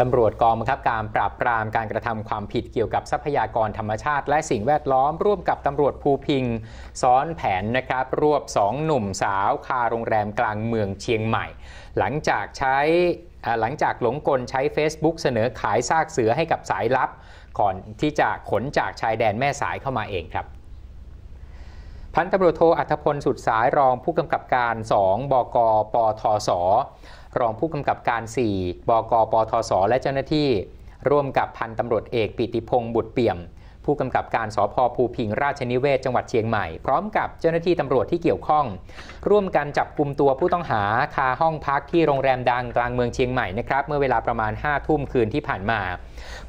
ตำรวจกองบังคับการปราบปรามการกระทำความผิดเกี่ยวกับทรัพยากรธรรมชาติ และสิ่งแวดล้อมร่วมกับตำรวจภูพิง ซ้อนแผนนะครับรวบสองหนุ่มสาวคาโรงแรมกลางเมืองเชียงใหม่ หลังจากใช้หลังจากหลงกลใช้ Facebook เสนอขายซากเสือให้กับสายลับ ก่อนที่จะขนจากชายแดนแม่สายเข้ามาเองครับพันตำรวจโทอัธพลสุดสายรองผู้กำกับการ 2 บกปทศ รองผู้กำกับการ 4 บกปทศและเจ้าหน้าที่ ร่วมกับพันตำรวจเอกปิติพงศ์บุตรเปี่ยม ผู้กำกับการสพภูพิงราชนิเวศจังหวัดเชียงใหม่ พร้อมกับเจ้าหน้าที่ตำรวจที่เกี่ยวข้อง ร่วมกันจับกลุ่มตัวผู้ต้องหาคาห้องพักที่โรงแรมดังกลางเมืองเชียงใหม่นะครับเมื่อเวลาประมาณ5ทุ่มคืนที่ผ่านมา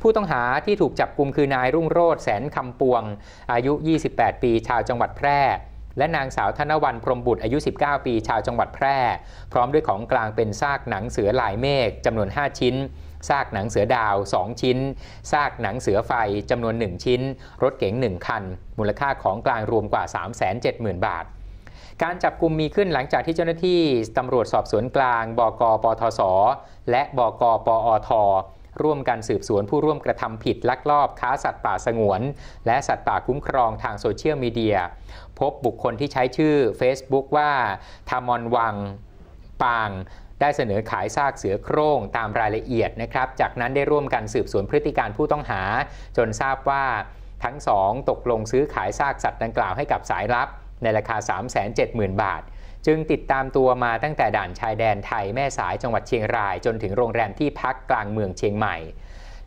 ผู้ต้องหาที่ถูกจับกลุ่มคือนายรุ่งโรธแสนคำปวง อายุ 28 ปี ชาวจังหวัดแพร่ และนางสาวธนวันพรมบุตรอายุ 19 ปี ชาวจังหวัดแพร่ พร้อมด้วยของกลางเป็นซากหนังเสือลายเมฆจำนวน 5 ชิ้นซากหนังเสือดาว 2 ชิ้น ซากหนังเสือไฟจำนวน 1 ชิ้น รถเก๋ง 1 คัน มูลค่าของกลางรวมกว่า 370,000 บาท การจับกลุ่มมีขึ้นหลังจากที่เจ้าหน้าที่ตำรวจสอบสวนกลาง บกปทศและบกปอท ร่วมกันสืบสวนผู้ร่วมกระทำผิดลักลอบค้าสัตว์ป่าสงวน และสัตว์ป่าคุ้มครองทางโซเชียลมีเดีย พบบุคคลที่ใช้ชื่อ Facebook ว่าทามอนวังปางได้เสนอขายซากเสือโคร่งตามรายละเอียดนะครับ จากนั้นได้ร่วมกันสืบสวนพฤติการผู้ต้องหา จนทราบว่าทั้งสองตกลงซื้อขายซากสัตว์ดังกล่าวให้กับสายลับ ในราคา 370,000 บาท จึงติดตามตัวมาตั้งแต่ด่านชายแดนไทยแม่สายจังหวัดเชียงราย จนถึงโรงแรมที่พักกลางเมืองเชียงใหม่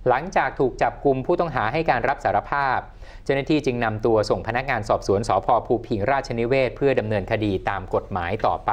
หลังจากถูกจับกลุ่มผู้ต้องหาให้การรับสารภาพ เจ้าหน้าที่จึงนำตัวส่งพนักงานสอบสวนสพภูพิงราชนิเวศเพื่อดำเนินคดีตามกฎหมายต่อไป